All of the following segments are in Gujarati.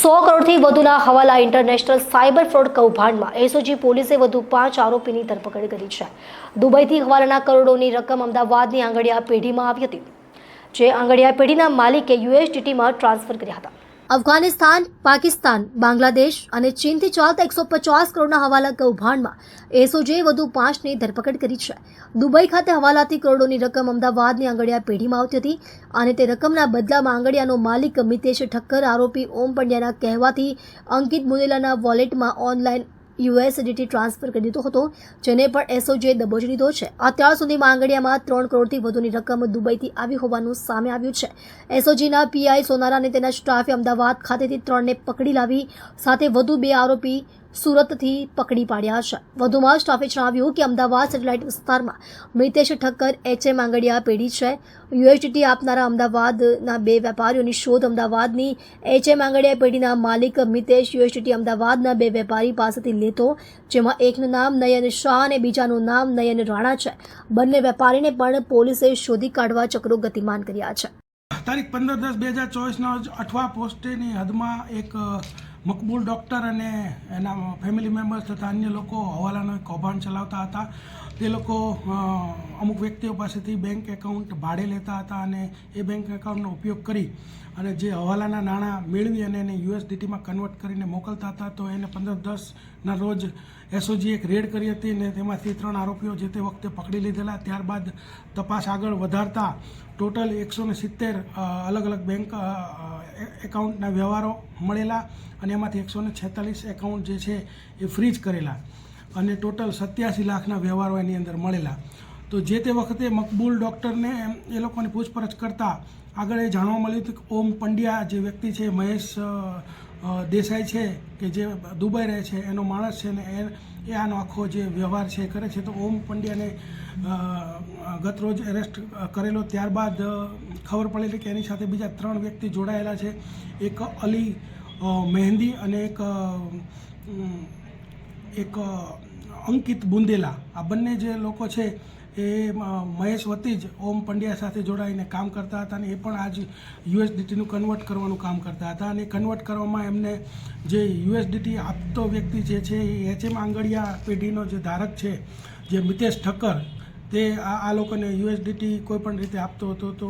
સો કરોડથી વધુના હવાલા ઇન્ટરનેશનલ સાયબર ફ્રોડ કૌભાંડમાં એસઓજી પોલીસે વધુ પાંચ આરોપીની ધરપકડ કરી છે. દુબઈથી હવાલાના કરોડોની રકમ અમદાવાદની આંગડિયા પેઢીમાં આવી હતી, જે આંગડિયા પેઢીના માલિકે યુએસડીટીમાં ટ્રાન્સફર કર્યા હતા. અફઘાનિસ્તાન, પાકિસ્તાન, બાંગ્લાદેશ અને ચીનથી ચાલતા એકસો પચાસ કરોડના હવાલા કૌભાંડમાં એસઓજીએ વધુ પાંચની ધરપકડ કરી છે. દુબઈ ખાતે હવાલાથી કરોડોની રકમ અમદાવાદની આંગડિયા પેઢીમાં આવતી હતી અને તે રકમના બદલામાં આંગડિયાનો માલિક મિતેશ ઠક્કર આરોપી ઓમ પંડ્યાના કહેવાથી અંકિત મુનેલાના વોલેટમાં ઓનલાઈન યુએસડીટી ટ્રાન્સફર કરી દીધો હતો, જેને પણ એસઓજીએ દબોચી લીધો છે. અત્યાર સુધીમાં આંગડિયામાં ત્રણ કરોડથી વધુની રકમ દુબઈથી આવી હોવાનું સામે આવ્યું છે. એસઓજીના પીઆઈ સોનારા અને તેના સ્ટાફે અમદાવાદ ખાતેથી ત્રણને પકડી લાવી, સાથે વધુ બે આરોપી સુરતથી પકડી પાડ્યા છે. વધુમાં સ્ટાફે જણાવ્યું કે અમદાવાદ સેટેલાઇટ વિસ્તારમાં મિતેશ ઠક્કર, એચએમ આંગડિયા પેઢી છે. યુએસડીટી આપનારા અમદાવાદના બે વેપારીઓની શોધ અમદાવાદની એચએમ આંગડિયા પેઢીના માલિક મિતેશ યુએસડીટી અમદાવાદના બે વેપારી પાસેથી લેતો, જેમાં એકનું નામ નયન શાહ અને બીજાનું નામ નયન રાણા છે. બંને વેપારીને પણ પોલીસે શોધી કાઢવા ચક્રો ગતિમાન કર્યા છે. તારીખ પંદર દસ બે હજાર ચોવીસના અઠવા પોસ્ટેની હદમાં એક મકબૂલ ડૉક્ટર અને એના ફેમિલી મેમ્બર્સ તથા અન્ય લોકો હવાલાનો કૌભાંડ ચલાવતા હતા. તે લોકો અમુક વ્યક્તિઓ પાસેથી બેંક એકાઉન્ટ ભાડે લેતા હતા અને એ બેંક એકાઉન્ટનો ઉપયોગ કરી અને જે હવાલાના નાણાં મેળવી અને એને યુએસડીટીમાં કન્વર્ટ કરીને મોકલતા હતા, તો એને પંદર દસના રોજ એસઓજી એક રેડ કરી હતી અને તેમાંથી ત્રણ આરોપીઓ જે તે વખતે પકડી લીધેલા. ત્યારબાદ તપાસ આગળ વધારતા ટોટલ એકસો સિત્તેર અલગ અલગ બેંક એકાઉન્ટના વ્યવહારો મળેલા અને એમાંથી એકસો ને છેતાલીસ એકાઉન્ટ જે છે એ ફ્રીજ કરેલા અને ટોટલ સત્યાસી લાખના વ્યવહારો એની અંદર મળેલા. તો જે તે વખતે મકબૂલ ડૉક્ટરને એ લોકોની પૂછપરછ કરતાં આગળ એ જાણવા મળ્યું હતું કે ઓમ પંડ્યા જે વ્યક્તિ છે, મહેશ દેસાઈ છે કે જે દુબઈ રહે છે, એનો માણસ છે ને એ આનો આખો જે વ્યવહાર છે કરે છે. તો ઓમ પંડ્યાને ગતરોજ ગત રોજ એરેસ્ટ કરેલો. ત્યારબાદ ખબર પડેલી કે એની સાથે બીજા ત્રણ વ્યક્તિ જોડાયેલા છે. એક અલી મહેંદી અને એક એક અંકિત બુંદેલા. આ બંને જે લોકો છે એ મહેશ વતી જ ઓમ પંડ્યા સાથે જોડાઈને કામ કરતા હતા અને એ પણ આજ યુએસડીટીનું કન્વર્ટ કરવાનું કામ કરતા હતા અને કન્વર્ટ કરવામાં એમને જે યુએસડીટી આપતો વ્યક્તિ જે છે એ એચએમ આંગળિયા પેઢીનો જે ધારક છે, જે મિતેશ ઠક્કર, તે આ લોકોને યુએસડીટી કોઈ પણ રીતે આપતો હતો તો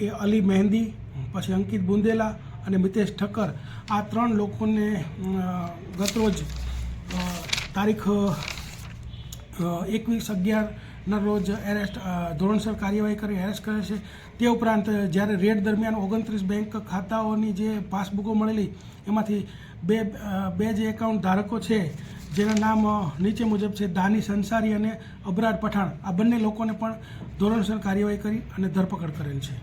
એ અલી મહેંદી, પછી અંકિત બુંદેલા અને મિતેશ ઠક્કર, આ ત્રણ લોકોને ગતરોજ તારીખ એકવીસ અગિયારના રોજ એરેસ્ટ ધોરણસર કાર્યવાહી કરી એરેસ્ટ કરે છે. તે ઉપરાંત જ્યારે રેડ દરમિયાન ઓગણત્રીસ બેંક ખાતાઓની જે પાસબુકો મળેલી, એમાંથી બે બે જે એકાઉન્ટ ધારકો છે, જેના નામ નીચે મુજબ છે દાની સંસારી અને અબરાર પઠાણ. આ બંને લોકોને પણ ધોરણસર કાર્યવાહી કરી અને ધરપકડ કરેલ છે.